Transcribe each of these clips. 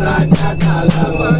Raja Kalawa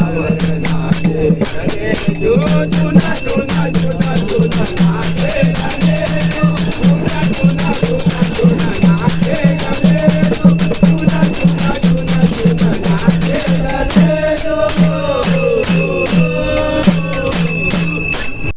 Gracias.